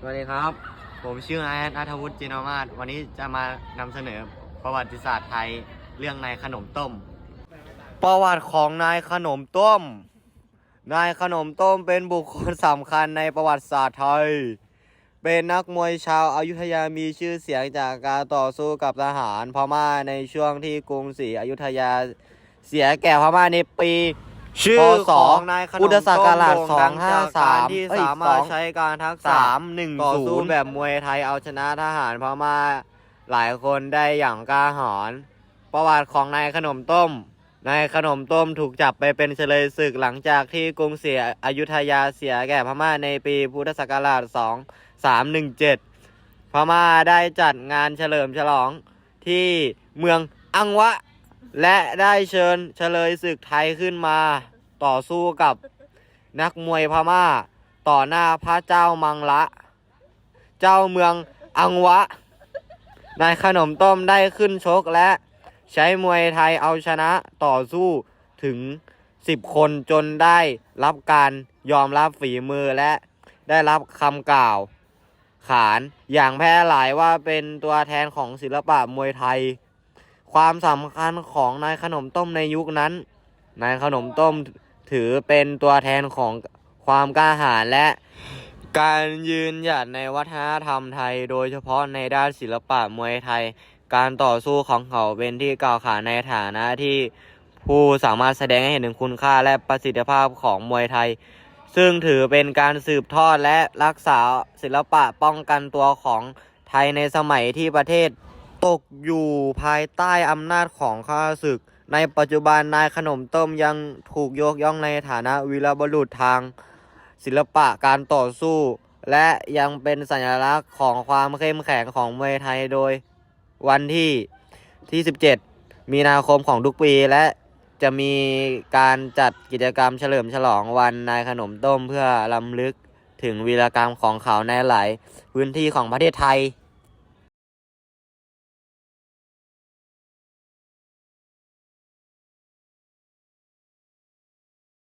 สวัสดีครับ ผมชื่อนายนัทวุฒิจินอมาศวันนี้จะมานำเสนอประวัติศาสตร์ไทยเรื่องนายขนมต้ม ประวัติของนายขนมต้ม นายขนมต้มเป็นบุคคลสำคัญในประวัติศาสตร์ไทย เป็นนักมวยชาวอายุทยามีชื่อเสียงจากการต่อสู้กับทหารพม่าในช่วงที่กรุงศรีอยุธยาเสียแก่พม่าในปี ชื่อพศของนายขนมต้มพุทธศักราชโด่งดังจากการ253ที่เอ้ยสามารถ2ใช้การทักษะสามหนึ่งต่อศูสู้นย์แบบมวยไทยเอาชนะทหารพม่าหลายคนได้อย่างกล้าหาญประวัติของนายขนมต้มนายขนมต้มถูกจับไปเป็นเฉลยศึกหลังจากที่กรุงศรีอยุธยาเสียแก่พม่าในปีพุทธศักราช 2317 พม่าได้จัดงานเฉลิมฉลองที่เมืองอังวะ และได้เชิญเฉลยศึกไทยขึ้นมา ต่อสู้กับนักมวยพม่า ต่อหน้าพระเจ้ามังละ เจ้าเมืองอังวะ นายขนมต้มได้ขึ้นชกและใช้มวยไทยเอาชนะต่อสู้ถึง 10 คนจนได้รับการยอมรับฝีมือและได้รับคำกล่าว ขานอย่างแพร่หลายว่าเป็นตัวแทนของศิลปะมวยไทย ความสำคัญของนายขนมต้มในยุคนั้น นายขนมต้มถือเป็นตัวแทนของความกล้าหาญและ การยืนหยัดในวัฒนธรรมไทย โดยเฉพาะในด้านศิลปะมวยไทย การต่อสู้ของเขาเป็นที่กล่าวขานในฐานะที่ผู้สามารถแสดงให้เห็นถึงคุณค่าและประสิทธิภาพของมวยไทย ซึ่งถือเป็นการสืบทอดและรักษาศิลปะป้องกันตัวของไทยในสมัยที่ประเทศ ตกอยู่ภายใต้อำนาจของข้าศึก ในปัจจุบันนายขนมต้มยังถูกยกย่องในฐานะวีรบุรุษทางศิลปะการต่อสู้ และยังเป็นสัญลักษณ์ของความเข้มแข็งของมวยไทยโดยวันที่ที่ 17 มีนาคมของทุกปีและจะมีการจัดกิจกรรมเฉลิมฉลองวันนายขนมต้มเพื่อลำลึกถึงวีรกรรมของเขาในหลายพื้นที่ของประเทศไทย